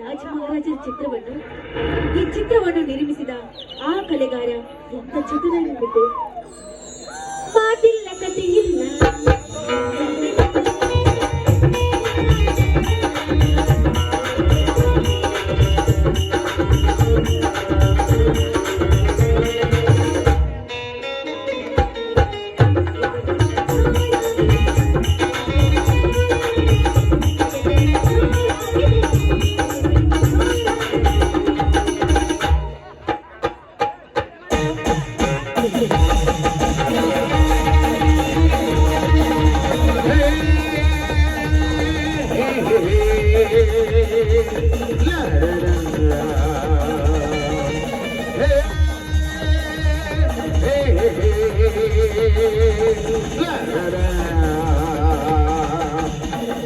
ರಾಜ ಮಹಾರಾಜರ ಚಿತ್ರವನ್ನು ಈ ಚಿತ್ರವನ್ನು ನಿರ್ಮಿಸಿದ ಆ ಕಲೆಗಾರ ಎಂತ ಚತುರನಿರಬೇಕು ಮಾತಿಲ್ಲ ಕಥೆಯಿಲ್ಲ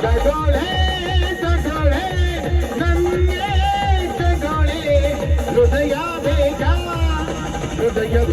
ತಗೊಳ್ಳೆ ತಗೊಳ್ಳೆ ನನ್ಗೆ ತಗೊಳ್ಳೆ ಹೃದಯ ಬೇಗ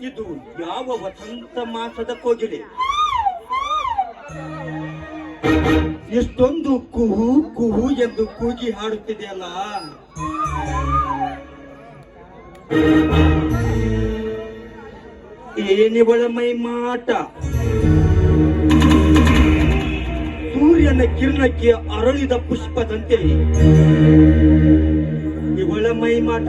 ಇದು ಯಾವ ವಸಂತ ಮಾಸದ ಕೋಗಿಲೆ? ಎಷ್ಟೊಂದು ಕುಹು ಕುಹು ಎಂದು ಕೂಗಿ ಹಾಡುತ್ತಿದೆಯಲ್ಲ ಏನಿವಳ ಮೈ ಮಾಟ? ಸೂರ್ಯನ ಕಿರಣಕ್ಕೆ ಅರಳಿದ ಪುಷ್ಪದಂತೆ. ಇವಳ ಮೈ ಮಾಟ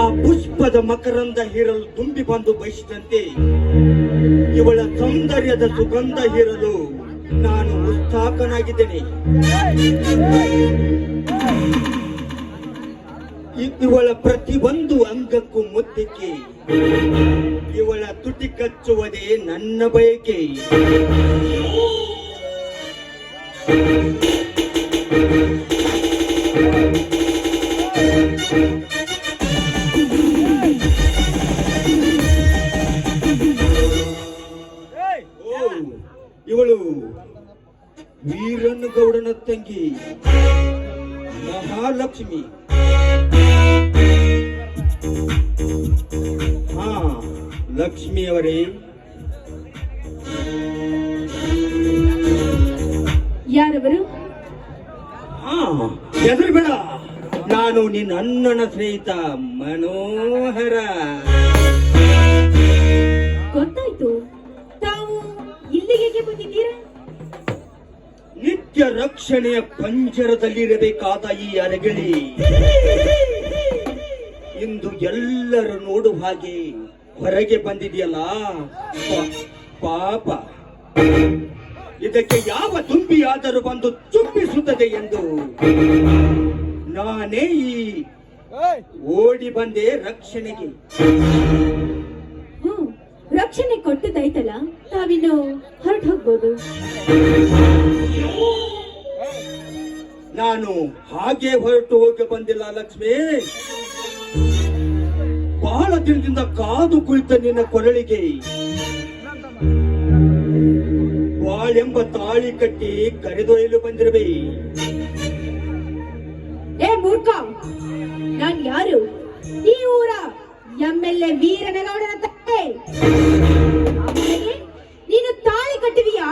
ಆ ಪುಷ್ಪದ ಮಕರಂದ ಹೀರಲು ತುಂಬಿ ಬಂದು ಬಯಸಿದಂತೆ, ಇವಳ ಸೌಂದರ್ಯದ ಸುಗಂಧ ಹೀರಲು ನಾನು ಉತ್ಸಾಹನಾಗಿದ್ದೇನೆ. ಇವಳ ಪ್ರತಿಯೊಂದು ಅಂಗಕ್ಕೂ ಮುತ್ತಿಕೆ. ಇವಳ ತುಟಿ ಕಚ್ಚುವುದೇ ನನ್ನ ಬಯಕೆ. ಇವಳು ವೀರನ್ನು ಗೌಡನ ತಂಗಿ. ಮಹಾಲಕ್ಷ್ಮಿ. ಲಕ್ಷ್ಮಿಯವರೇ. ಯಾರವರು? ಹಾ ಬೇಡ. ನಾನು ನಿನ್ನ ಅಣ್ಣನ ಸ್ನೇಹಿತ ಮನೋಹರ. ಗೊತ್ತಾಯ್ತು. ತಾವು ಇಲ್ಲಿಗೆ ಬಂದಿದ್ದೀರಾ? ನಿತ್ಯ ರಕ್ಷಣೆಯ ಪಂಜರದಲ್ಲಿರಬೇಕಾದ ಈ ಅರಗಿಳಿ. ಇಂದು ಎಲ್ಲರೂ ನೋಡುವ ಹಾಗೆ ಹೊರಗೆ ಬಂದಿದೆಯಲ್ಲ? ಪಾಪ. ಇದಕ್ಕೆ ಯಾವ ತುಂಬಿಯಾದರೂ ಬಂದು ಚುಂಬಿಸುತ್ತದೆ ಎಂದು ನಾನೇ ಈ ಓಡಿ ಬಂದೆ ರಕ್ಷಣೆಗೆ. ರಕ್ಷಣೆ ಕೊಟ್ಟದಾಯ್ತಲ್ಲ ನಾವಿನ್ನು ಹೊರಟು ಹೋಗ್ಬೋದು. ನಾನು ಹಾಗೆ ಹೊರಟು ಹೋಗಿ ಬಂದಿಲ್ಲ ಲಕ್ಷ್ಮಿ. ಬಹಳ ದಿನದಿಂದ ಕಾದು ಕುಳಿತ ನಿನ್ನ ಕೊರಳಿಗೆ. ಬಾಳೆಂಬ ತಾಳಿ ಕಟ್ಟಿ ಕರೆದೊಯ್ಯಲು ಬಂದಿರಬೇ ಏ ಮೂರ್ಖ ನಾನ್ ಯಾರು? ಈ ಊರ ಎಂ ಎಲ್ ಎ ವೀರನಗೌಡನ ತಂದೆ. ನೀನು ತಾಳಿ ಕಟ್ಟಿದೀಯಾ?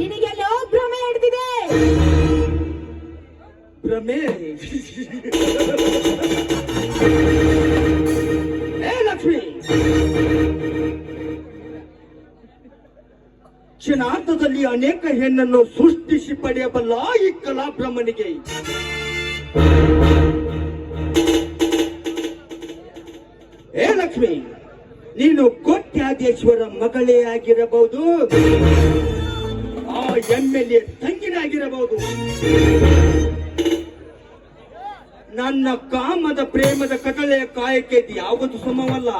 ನಿನಗೆಲ್ಲೋ ಭ್ರಮೆ ಹಿಡಿದಿದೆ. ಭ್ರಮೆ? ಲಕ್ಷ್ಮಿ ಅನೇಕ ಹೆಣ್ಣನ್ನು ಸೃಷ್ಟಿಸಿ ಪಡೆಯಬಲ್ಲ ಈ ಬ್ರಹ್ಮನಿಗೆ ಏ ಲಕ್ಷ್ಮಿ, ನೀನು ಕೋಟ್ಯಾದೇಶ್ವರ ಮಗಳೇ ಆಗಿರಬಹುದು. ಆ ಎಂ ಎಲ್ ಎ ತಂಗಿನೇ ಆಗಿರಬಹುದು ನನ್ನ ಕಾಮದ ಪ್ರೇಮದ ಕಟಳೆಯ ಕಾಯಕ್ಕೆ ಯಾವುದು ಸಮವಲ್ಲ?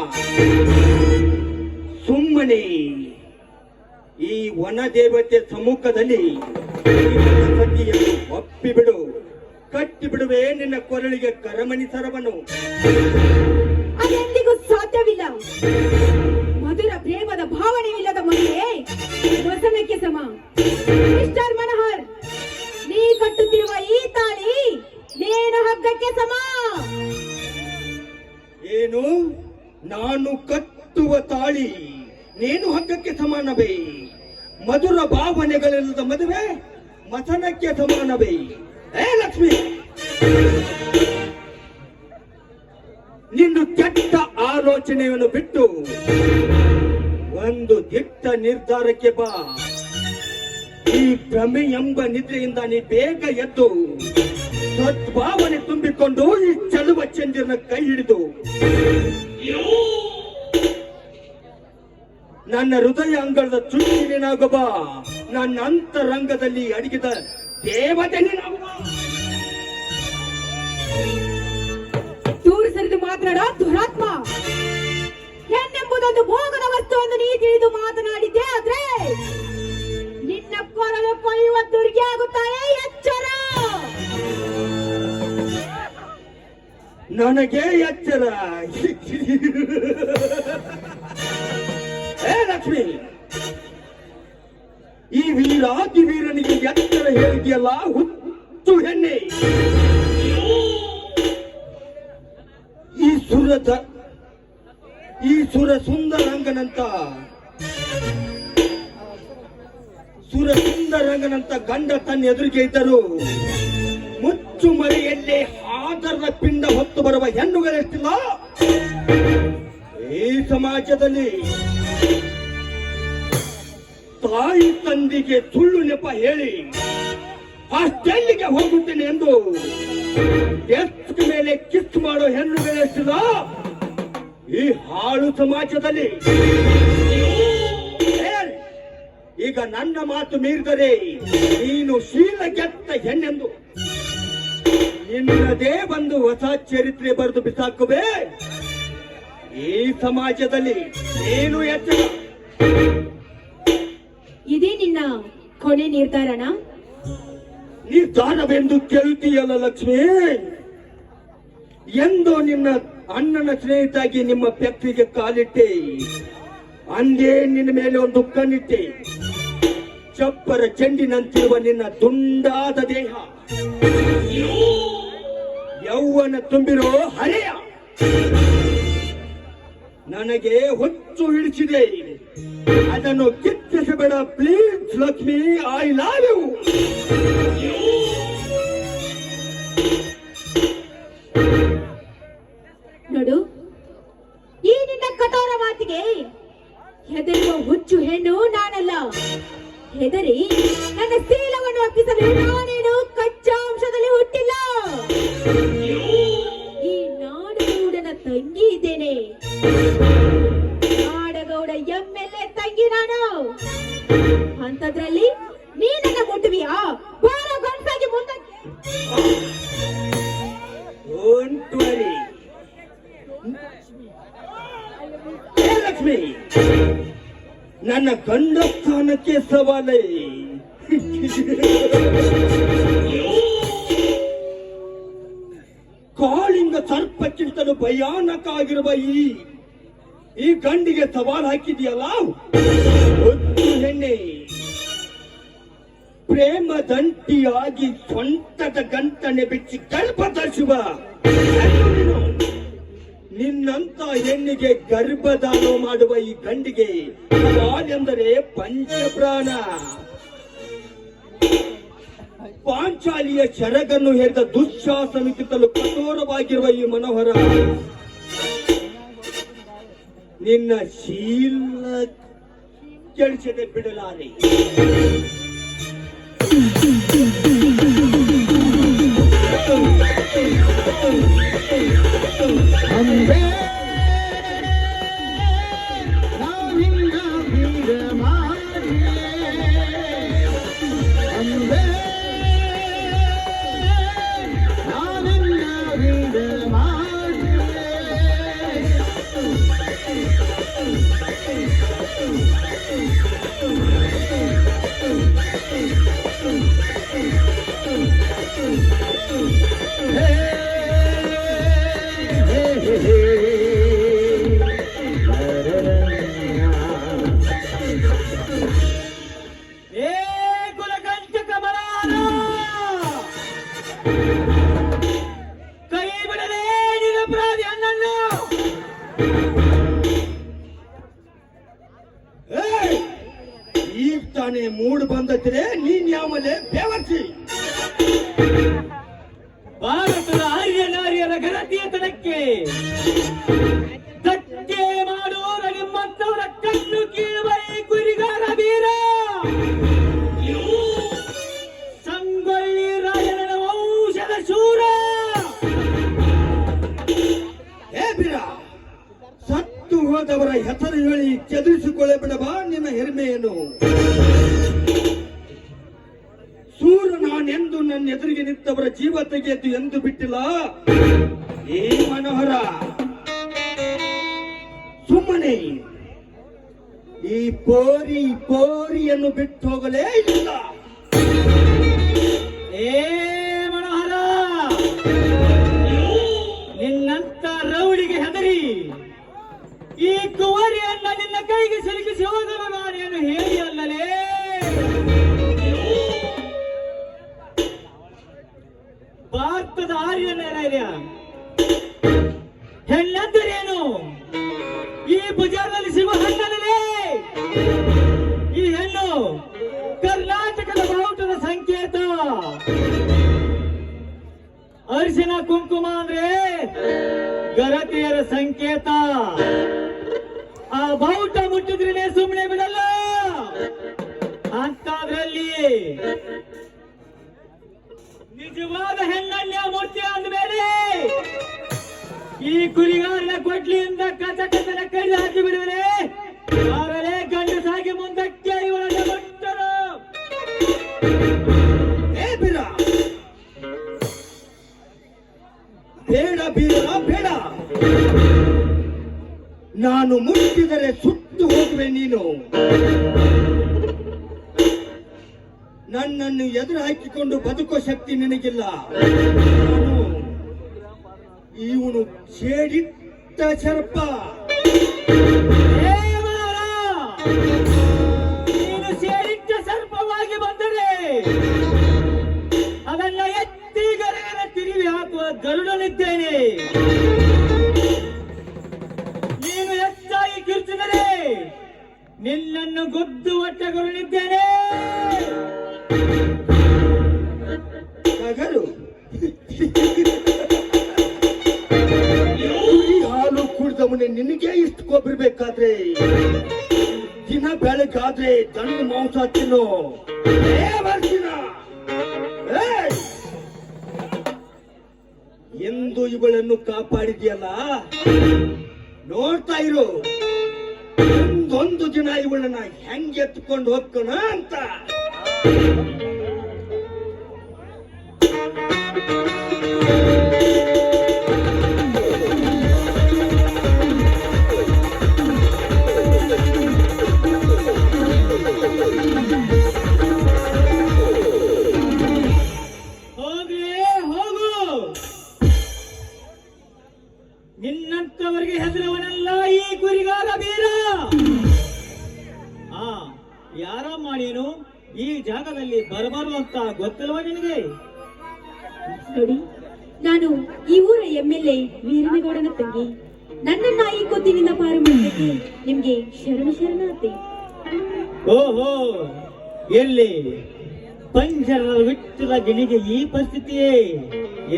ಸುಮ್ಮನೆ ಈ ವನ ದೇವತೆ ಸಮ್ಮುಖದಲ್ಲಿ ಒಪ್ಪಿ ಒಪ್ಪಿಬಿಡು ಕಟ್ಟಿ ಬಿಡುವೆ ನಿನ್ನ ಕೊರಳಿಗೆ ಕರಮಣಿ ಸರವನು. ಅದೆಂದಿಗೂ ಸಾಧ್ಯವಿಲ್ಲ. ಮಧುರ ಪ್ರೇಮದ ಭಾವನೆಯಿಲ್ಲದ ಮಹಿಳೆ ವಸನಕ್ಕೆ ಸಮ. ಮಿಸ್ಟರ್ ಮನೋಹರ್, ನೀ ಕಟ್ಟುತ್ತಿರುವ ಈ ತಾಳಿ ನೇನು ಹಗ್ಗಕ್ಕೆ ಸಮ. ಏನು? ನಾನು ಕಟ್ಟುವ ತಾಳಿ ನೀನು ಹಗ್ಗಕ್ಕೆ ಸಮಾನವೇ? ಮಧುರ ಭಾವನೆಗಳಿಲ್ಲದ ಮದುವೆ ಮಸನಕ್ಕೆ ಸಮಾನವೇ? ಏ ಲಕ್ಷ್ಮಿ! ನಿನ್ನ ಕೆಟ್ಟ ಆಲೋಚನೆಯನ್ನು ಬಿಟ್ಟು ಒಂದು ದಿಟ್ಟ ನಿರ್ಧಾರಕ್ಕೆ ಬಾ. ಈ ಭ್ರಮೆ ಎಂಬ ನಿದ್ರೆಯಿಂದ ನೀ ಬೇಗ ಎದ್ದು ಸದ್ಭಾವನೆ ತುಂಬಿಕೊಂಡು ಈ ಚಲುವ ಚಂದಿರನ ಕೈ ಹಿಡಿದು ನನ್ನ ಹೃದಯ ಅಂಗಳದ ಚುಕ್ಕಿನಾಗುವ ನನ್ನ ಅಂತರಂಗದಲ್ಲಿ ಅಡಗಿದ ದೇವತೆ. ದೂರ ಸರಿದು ಮಾತನಾಡ, ದುರಾತ್ಮ. ಹೆಣ್ಣೆಂಬುದೊಂದು ಭೋಗದ ವಸ್ತುವನ್ನು ನೀ ತಿಳಿದು ಮಾತನಾಡಿದ್ದೆ ಆದ್ರೆ, ನಿನ್ನ ಕೊರಲು ಕೊಯ್ಯುವ ದುರ್ಗೆ ಆಗುತ್ತಾಯೇ ನನಗೆ ಎಚ್ಚರ. ಏ ಲಕ್ಷ್ಮಿ, ಈ ವೀರಾದಿ ವೀರನಿಗೆ ಎಚ್ಚರ ಹೇಳಿದೆಯಲ್ಲ, ಹುಚ್ಚು ಹೆಣ್ಣೆ. ಈ ಸುರದ ಈ ಸುರ ಸುಂದರಂಗನಂತ ಸುರ ಸುಂದರಂಗನಂತ ಗಂಡ ತನ್ನ ಎದುರಿಗೆ ಇದ್ದರು. ಮುಚ್ಚು ಮರಿಯಲ್ಲಿ ಆದರದ ಪಿಂಡ ಹೊತ್ತು ಬರುವ ಹೆಣ್ಣುಗಳೆಷ್ಟಿಲ್ಲ? ಈ ಸಮಾಜದಲ್ಲಿ ತಾಯಿ ತಂದಿಗೆ ಸುಳ್ಳು ನೆಪ ಹೇಳಿ ಹಾಸ್ಟೆಲ್ಗೆ ಹೋಗುತ್ತೇನೆ ಎಂದು ಎಷ್ಟ ಮೇಲೆ ಕಿಸ್ ಮಾಡೋ ಹೆಣ್ಣುಗಳೆಷ್ಟಿಲ್ಲ? ಈ ಹಾಳು ಸಮಾಜದಲ್ಲಿ ಈಗ ನನ್ನ ಮಾತು ಮೀರಿದರೆ ನೀನು ಶೀಲ ಕೆಟ್ಟ ಹೆಣ್ಣೆಂದು. ನಿನ್ನದೇ ಒಂದು ಹೊಸ ಚರಿತ್ರೆ ಬರೆದು ಬಿಸಾಕುವೆ. ಈ ಸಮಾಜದಲ್ಲಿ ಏನು ಹೆಚ್ಚು? ಇದೇ ನಿನ್ನ ಕೊನೆ ನಿರ್ಧಾರಣ ನಿರ್ಧಾರವೆಂದು ಕೇಳ್ತೀಯಲ್ಲ ಲಕ್ಷ್ಮಿ? ಎಂದು ನಿನ್ನ ಅಣ್ಣನ ಸ್ನೇಹಿತಾಗಿ ನಿಮ್ಮ ಬೆಕ್ಕಿಗೆ ಕಾಲಿಟ್ಟೆ. ಅಂದೇ ನಿನ್ನ ಮೇಲೆ ಒಂದು ಕಣ್ಣಿಟ್ಟೆ. ಚಪ್ಪರ ಚೆಂಡಿನಂತಿರುವ ನಿನ್ನ ದುಂಡಾದ ದೇಹ. ಯೌವನ ತುಂಬಿರೋ ಹರೆಯ ನನಗೆ ಹೊತ್ತು ಹಿಡಿಸಿದೆ ಅದನ್ನು ಕಿತ್ತಿಸಬೇಡ please Lakshmi I love you ನೋಡು, ಈ ನಿನ್ನ ಕಠೋರ ಮಾತಿಗೆ ಹೆದರುವ ಹುಚ್ಚು ಹೆಣ್ಣು ನಾನಲ್ಲ. ಹೆದರಿ ನನ್ನ ಶೀಲವನ್ನು ಅಪ್ಪಿಸಲು ನಾನೇನು ಪ್ರೇಮ ದಂಟಿಯಾಗಿ ಸ್ವಂತದ ಗಂಟನೆ ಬಿಚ್ಚಿ ಗರ್ಭ ಶುಭ. ನಿನ್ನಂತ ಹೆಣ್ಣಿಗೆ ಗರ್ಭದಾನ ಮಾಡುವ ಈ ಗಂಡಿಗೆ ಸವಾಲೆಂದರೆ ಪಂಚಪ್ರಾಣ. ಪಾಂಚಾಲಿಯ ಹೆರಿದ ಹೇರಿದ ದುಶ್ಶಾಸನಕ್ಕಿಂತಲೂ ಕಠೋರವಾಗಿರುವ ಈ ಮನೋಹರ. ನಿನ್ನ ಶೀಲ ಕೆಳಿಸದೆ ಬಿಡಲಾರೆ. Amém. ಕೈ ಬಿಡಲೇ ನಿರಪರಾಧಿ ಅಣ್ಣನ್ನು! ಈಗ ತಾನೇ ಮೂಡ್ ಬಂದತ್ತಿದೆ ನೀನ್ ಯಾವಲೆ ಹೆರ್ಮೆಯನ್ನು ಸೂರ ನಾನೆಂದು ನನ್ನ ಎದುರಿಗೆ ನಿಂತವರ ಜೀವ ತೆಗೆಯದ್ದು ಎಂದು ಬಿಟ್ಟಿಲ್ಲ. ಏ ಮನೋಹರ, ಸುಮ್ಮನೆ ಈ ಪೋರಿ ಪೋರಿಯನ್ನು ಬಿಟ್ಟು ಹೋಗಲೇ ಇಲ್ಲ. ಏ ಈ ಕುವರಿಯನ್ನ ನಿನ್ನ ಕೈಗೆ ಸಿಲುಕಿಸಿ ಹೋಗಲು ನಾನೇನು ಹೇಳಿ ಅಲ್ಲಲೇ? ಭಾರತದ ಆರ್ಯ ಹೆಣ್ಣಂದರೇನು? ಈ ಬಜಾರ್ನಲ್ಲಿ ಸಿಗುವ ಹಣ್ಣಲ್ಲೇ ಈ ಹೆಣ್ಣು ಕರ್ನಾಟಕದ ಬಾವುಟದ ಸಂಕೇತ. ಅರಿಶಿನ ಕುಂಕುಮ ಅಂದ್ರೆ ಗರತಿಯರ ಸಂಕೇತ. ಆ ಬಾವುಟ ಮುಟ್ಟಿದ್ರೆ ಸುಮ್ಮನೆ ಬಿಡಲ್ಲ? ಅಂತಾದ್ರಲ್ಲಿ ನಿಜವಾದ ಹೆಂಗಣ್ಯ ಮೂರ್ತಿ ಅಂದ್ಮೇಲೆ ಈ ಕುರಿಗಾರನ ಕೊಡ್ಲಿಯಿಂದ ಕಸ ಕಸನ ಕಡಿದು ಹಾಕಿ ಬಿಡುವರೆ? ಗಂಡ ಸಾಗಿ ಮುಂದಕ್ಕೆ ಇವರನ್ನ ಮುಟ್ಟರು ಬೇಡ. ಬೀರ ಬೇಡ. ನಾನು ಮುಟ್ಟಿದರೆ ಸುತ್ತು ಹೋಗುವೆ ನೀನು. ನನ್ನನ್ನು ಎದುರು ಹಾಕಿಕೊಂಡು ಬದುಕೋ ಶಕ್ತಿ ನಿನಗಿಲ್ಲ. ನಾನು ಇವನು ಏ ಮನೋಹರ, ನೀನು ಸೇರಿಟ್ಟ ಸರ್ಪವಾಗಿ ಬಂದರೆ ಅದನ್ನ ಎತ್ತಿ ಗರಗರ ತಿರುವಿ ಹಾಕುವ ಗರುಡನಿದ್ದೇನೆ. ನಿನ್ನನ್ನು ಗುದ್ದು ಒಟ್ಟಗೊಳ್ಳಿದ್ದೇನೆ ಟಗರು ಹಾಲು ಕುಡಿದವನೇ ನಿನಗೆ ಇಷ್ಟು ಕೊಬ್ಬಿರ್ಬೇಕಾದ್ರೆ ದಿನ ಬೆಳಗಾದ್ರೆ ದಣ್ಣ ಮಾಂಸ ತಿನ್ನು.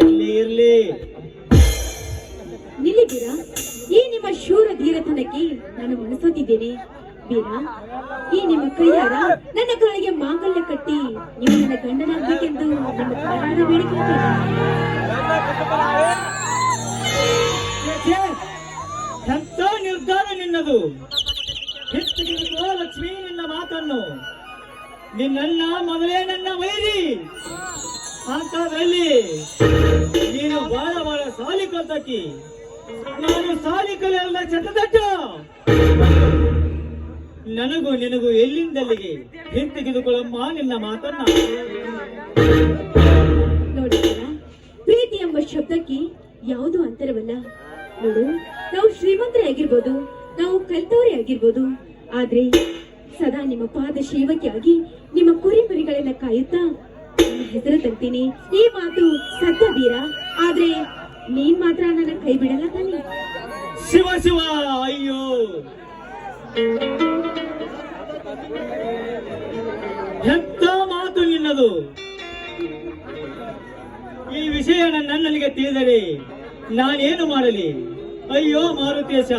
ಎಲ್ಲಿ ಇರ್ಲಿ. ನಿಲ್ಲಿದ್ದೀರ? ಈ ನಿಮ್ಮ ಶೂರ ಧೀರತನಕ್ಕೆ ನಾನು ಮನಸೋತಿದ್ದೇನೆ ಬೀರಾ ಈ ನಿಮ್ಮ ಕೈಯಾರ ನನ್ನ ಕಾಲಿಗೆ ಮಾಂಗಲ್ಯ ಕಟ್ಟಿ ನೀವು ನನ್ನ ಗಂಡನಾಗಬೇಕೆಂದು ನಿಮ್ಮ ಪ್ರಾಣ ಎಂಥ ನಿರ್ಧಾರ ನಿನ್ನದು. ಹೆಚ್ಚಿಗಿರುವ ಲಕ್ಷ್ಮೀ ನಿನ್ನ ಮಾತನ್ನು. ನಿನ್ನ ಮೊದಲೇ ನನ್ನ ವೈರಿ. ಅಂತಾದ್ರಲ್ಲಿ ನೀನು ಬಾಳ ಬಾಳ ಸಾಲಿ ಕಲ್ತಕ್ಕಿ ನಾನು ಸಾಲಿ ಕಲಿಯಲ್ಲ ಚಟದಟ್ಟು. ನನಗೂ ನಿನಗೂ ಎಲ್ಲಿಂದಲ್ಲಿಗೆ ಹಿಂತೆಗೆದುಕೊಳ್ಳಮ್ಮ ನಿನ್ನ ಮಾತನ್ನ? ನೋಡಿದ್ದೀರಾ ಪ್ರೀತಿ ಎಂಬ ಶಬ್ದಕ್ಕೆ ಯಾವುದು ಅಂತರವಲ್ಲ. ನೋಡು, ನಾವು ಶ್ರೀಮಂತರೇ ಆಗಿರ್ಬೋದು ನಾವು ಕಲ್ತವರೇ ಆಗಿರ್ಬೋದು, ಆದ್ರೆ ಸದಾ ನಿಮ್ಮ ಪಾದ ಸೇವಕಿಯಾಗಿ ನಿಮ್ಮ ಕುರಿಮರಿಗಳನ್ನ ಕಾಯುತ್ತಾ ನಿಮ್ಮ ಹೆಸರು ತರ್ತೀನಿ ಈ ಮಾತು ಸತ್ಯ ಆದ್ರೆ ನೀನ್ ಮಾತ್ರ ನನ್ನ ಕೈ ಬಿಡಲ್ಲ ತಾನೆ ಶಿವ ಶಿವ ಅಯ್ಯೋ. ಎಂತ ಮಾತು ನಿನ್ನದು. ಈ ವಿಷಯ ನನ್ನನಿಗೆ ತಿಳಿದರೆ ನಾನೇನು ಮಾಡಲಿ? ಅಯ್ಯೋ ಮಾರುತೇಶ.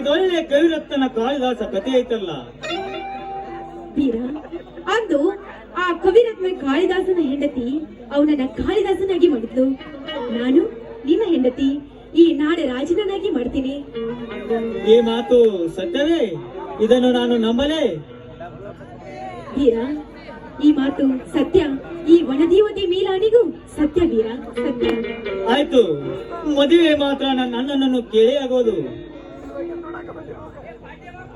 ಇದೊಳ್ಳೆ ಕವಿರತ್ನ ಕಾಳಿದಾಸ ಕಥೆ ಐತಲ್ಲ. ಅಂದು ಆ ಕವಿರತ್ನ ಕಾಳಿದಾಸನ ಹೆಂಡತಿ ಅವನನ್ನ ಕಾಳಿದಾಸನಾಗಿ ಮಾಡಿದ್ಲು. ನಾನು ನಿನ್ನ ಹೆಂಡತಿ ಈ ನಾಡ ರಾಜನನ್ನಾಗಿ ಮಾಡ್ತೀನಿ. ಈ ಮಾತು ಸತ್ಯವೇ? ಇದನ್ನು ನಾನು ನಂಬಲೇ? ವೀರ ಈ ಮಾತು ಸತ್ಯ. ಈ ವನದೇವತೆ ಮೀಲಾಣಿಗೂ ಸತ್ಯ ವೀರ ಸತ್ಯ. ಆಯ್ತು. ಮದುವೆ ಮಾತ್ರ ನನ್ನ ಅಣ್ಣನನ್ನು ಕೇಳಿ ಆಗೋದು.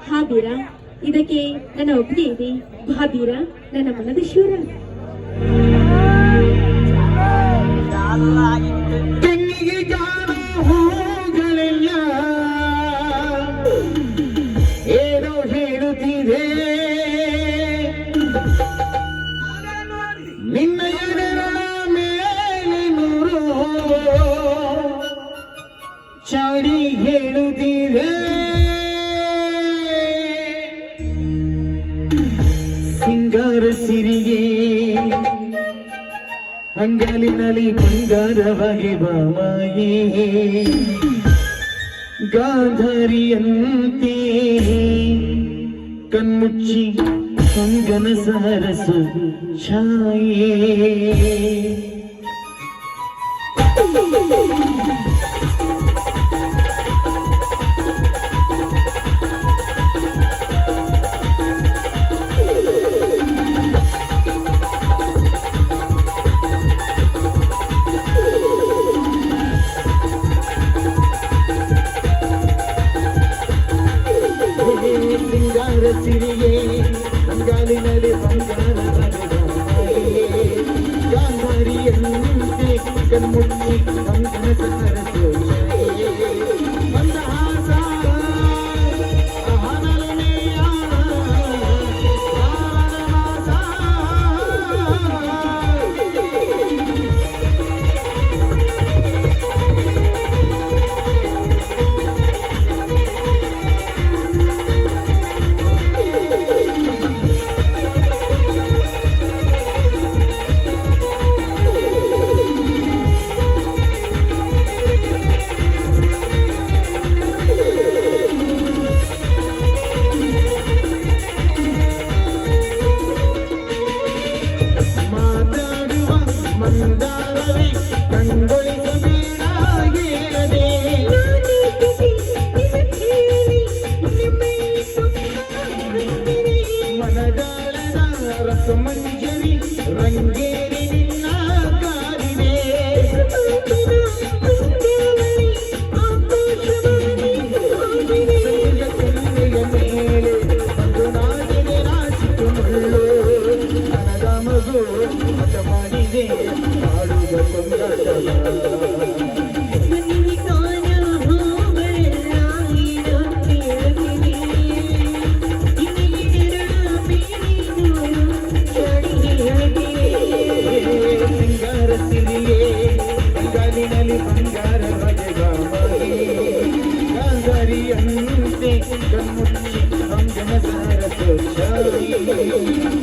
ಹಾ ವೀರ ಇದಕ್ಕೆ ನನ್ನ ಒಪ್ಪಿಗೆ ಇದೆ. ಭಾಬೀರ ನನ್ನ ಮನದ ಶೂರ ಅಂಗಲಿನಲ್ಲಿ ಬಂಗಾರವಾಗಿ ಬಾಮಾಯಿ. ಗಾಂಧಾರಿಯಂತೆ ಕಣ್ಮುಚ್ಚಿ ಕಂಗನ ಸರಸು ಛಾಯೆ. ಸಿಂಗಾರ ಸಿರಿಗೆ ಅಂಗಾಲಿನಲ್ಲಿ ಬಂಗಾರ ಗಾಂಧಾರಿಯಂತೆ ಕಣ್ಮುಚ್ಚಿ ಸಂಗನ ಸರಸು 何?